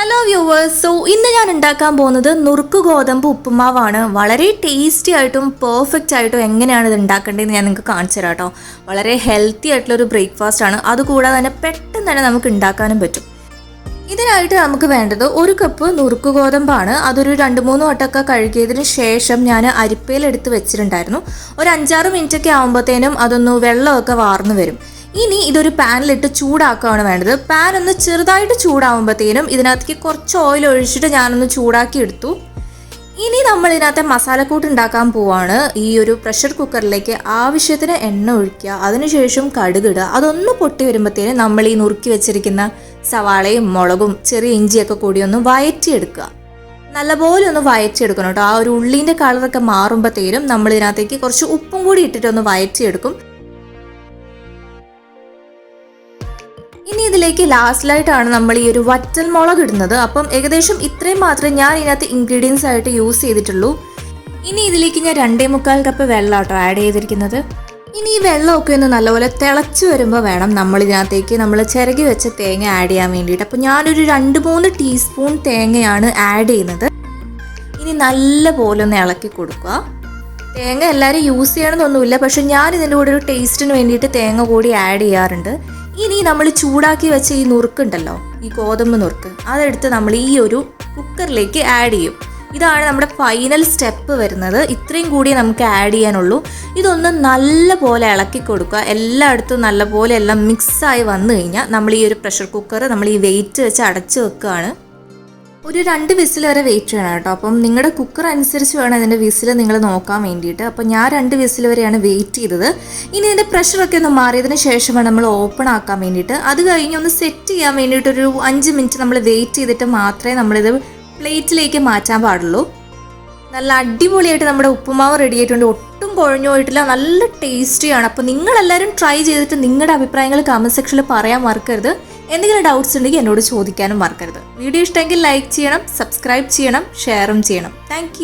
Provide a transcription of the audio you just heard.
Hello viewers so ഇന്ന് ഞാൻ ഉണ്ടാക്കാൻ പോകുന്നത് നുറുക്ക് ഗോതമ്പ് ഉപ്പുമാവാണ്. വളരെ ടേസ്റ്റി ആയിട്ടും പെർഫെക്റ്റ് ആയിട്ടും എങ്ങനെയാണ് ഇത് ഉണ്ടാക്കേണ്ടതെന്ന് ഞാൻ നിങ്ങൾക്ക് കാണിച്ചു തരാം കേട്ടോ. വളരെ ഹെൽത്തി ആയിട്ടുള്ള ഒരു ബ്രേക്ക്ഫാസ്റ്റ് ആണ്. അതുകൂടാതെ തന്നെ പെട്ടെന്ന് തന്നെ നമുക്ക് ഉണ്ടാക്കാനും പറ്റും. ഇതിനായിട്ട് നമുക്ക് വേണ്ടത് ഒരു കപ്പ് നുറുക്ക് ഗോതമ്പാണ്. അതൊരു രണ്ട് മൂന്ന് വട്ടമൊക്കെ കഴുകിയതിന് ശേഷം ഞാൻ അരിപ്പയിലെടുത്ത് വെച്ചിട്ടുണ്ടായിരുന്നു. ഒരു അഞ്ചാറ് മിനിറ്റൊക്കെ ആകുമ്പോഴത്തേനും അതൊന്ന് വെള്ളമൊക്കെ വാർന്നു വരും. ഇനി ഇതൊരു പാനിലിട്ട് ചൂടാക്കുകയാണ് വേണ്ടത്. പാൻ ഒന്ന് ചെറുതായിട്ട് ചൂടാവുമ്പോഴത്തേനും ഇതിനകത്തേക്ക് കുറച്ച് ഓയിൽ ഒഴിച്ചിട്ട് ഞാനൊന്ന് ചൂടാക്കി എടുത്തു. ഇനി നമ്മൾ ഇതിനകത്തെ മസാലക്കൂട്ട് ഉണ്ടാക്കാൻ പോവാണ്. ഈ ഒരു പ്രഷർ കുക്കറിലേക്ക് ആവശ്യത്തിന് എണ്ണ ഒഴിക്കുക അതിനുശേഷം കടുകിടുക അതൊന്ന് പൊട്ടി വരുമ്പോഴത്തേനും നമ്മൾ ഈ നുറുക്കി വെച്ചിരിക്കുന്ന സവാളയും മുളകും ചെറിയ ഇഞ്ചിയൊക്കെ കൂടി ഒന്ന് വയറ്റിയെടുക്കുക. നല്ലപോലെ ഒന്ന് വയറ്റിയെടുക്കണം കേട്ടോ. ആ ഒരു ഉള്ളിന്റെ കളറൊക്കെ മാറുമ്പോഴത്തേനും നമ്മൾ ഇതിനകത്തേക്ക് കുറച്ച് ഉപ്പും കൂടി ഇട്ടിട്ട് ഒന്ന് വയറ്റിയെടുക്കും. ഇനി ഇതിലേക്ക് ലാസ്റ്റിലായിട്ടാണ് നമ്മൾ ഈ ഒരു വറ്റൽ മുളക് ഇടുന്നത്. അപ്പം ഏകദേശം ഇത്രയും മാത്രമേ ഞാൻ ഇതിനകത്ത് ഇൻഗ്രീഡിയൻസ് ആയിട്ട് യൂസ് ചെയ്തിട്ടുള്ളൂ. ഇനി ഇതിലേക്ക് ഞാൻ രണ്ടേ മുക്കാൽ കപ്പ് വെള്ളം കേട്ടോ ആഡ് ചെയ്തിരിക്കുന്നത്. ഇനി ഈ വെള്ളമൊക്കെ ഒന്ന് നല്ലപോലെ തിളച്ച് വരുമ്പോൾ വേണം നമ്മൾ ഇതിനകത്തേക്ക് നമ്മൾ ചിരകി വെച്ച തേങ്ങ ആഡ് ചെയ്യാൻ വേണ്ടിയിട്ട്. അപ്പോൾ ഞാനൊരു രണ്ട് മൂന്ന് ടീസ്പൂൺ തേങ്ങയാണ് ആഡ് ചെയ്യുന്നത്. ഇനി നല്ല പോലെ ഒന്ന് ഇളക്കി കൊടുക്കുക. തേങ്ങ എല്ലാവരും യൂസ് ചെയ്യണമെന്നൊന്നുമില്ല. പക്ഷെ ഞാൻ ഇതിന്റെ കൂടെ ഒരു ടേസ്റ്റിന് വേണ്ടിയിട്ട് തേങ്ങ കൂടി ആഡ് ചെയ്യാറുണ്ട്. ഇനി നമ്മൾ ചൂടാക്കി വെച്ച ഈ നുറുക്കുണ്ടല്ലോ ഈ ഗോതമ്പ് നുറുക്ക് അതെടുത്ത് നമ്മൾ ഈ ഒരു കുക്കറിലേക്ക് ആഡ് ചെയ്യും. ഇതാണ് നമ്മുടെ ഫൈനൽ സ്റ്റെപ്പ് വരുന്നത്. ഇത്രയും കൂടി നമുക്ക് ആഡ് ചെയ്യാനുള്ളൂ. ഇതൊന്ന് നല്ല പോലെ ഇളക്കി കൊടുക്കുക. എല്ലായിടത്തും നല്ല പോലെ എല്ലാം മിക്സായി വന്നു കഴിഞ്ഞാൽ നമ്മൾ ഈ ഒരു പ്രഷർ കുക്കർ നമ്മൾ ഈ വെയിറ്റ് വെച്ച് അടച്ച് വെക്കുകയാണ്. ഒരു രണ്ട് വിസിൽ വരെ വെയിറ്റ് ചെയ്യണം കേട്ടോ. അപ്പം നിങ്ങളുടെ കുക്കർ അനുസരിച്ച് വേണം ഇതിന്റെ വിസിൽ നിങ്ങൾ നോക്കാൻ വേണ്ടിയിട്ട്. അപ്പം ഞാൻ രണ്ട് വിസിൽ വരെയാണ് വെയിറ്റ് ചെയ്തത്. ഇനി ഇതിന്റെ പ്രഷറൊക്കെ ഒന്ന് മാറിയതിന് ശേഷമാണ് നമ്മൾ ഓപ്പൺ ആക്കാൻ വേണ്ടിയിട്ട്. അത് കഴിഞ്ഞ് ഒന്ന് സെറ്റ് ചെയ്യാൻ വേണ്ടിയിട്ട് ഒരു അഞ്ച് മിനിറ്റ് നമ്മൾ വെയിറ്റ് ചെയ്തിട്ട് മാത്രമേ നമ്മളിത് പ്ലേറ്റിലേക്ക് മാറ്റാൻ പാടുള്ളൂ. നല്ല അടിപൊളിയായിട്ട് നമ്മുടെ ഉപ്പുമാവ് റെഡി ആയിട്ടുണ്ട്. ഒട്ടും കുഴഞ്ഞു പോയിട്ടില്ല നല്ല ടേസ്റ്റിയാണ് അപ്പോൾ നിങ്ങളെല്ലാവരും ട്രൈ ചെയ്തിട്ട് നിങ്ങളുടെ അഭിപ്രായങ്ങൾ കമന്റ് സെക്ഷനിൽ പറയാൻ മറക്കരുത്. എന്തെങ്കിലും ഡൗട്ട്സ് ഉണ്ടെങ്കിൽ എന്നോട് ചോദിക്കാനും മറക്കരുത്. വീഡിയോ ഇഷ്ടമെങ്കിൽ ലൈക്ക് ചെയ്യണം സബ്സ്ക്രൈബ് ചെയ്യണം ഷെയറും ചെയ്യണം. താങ്ക്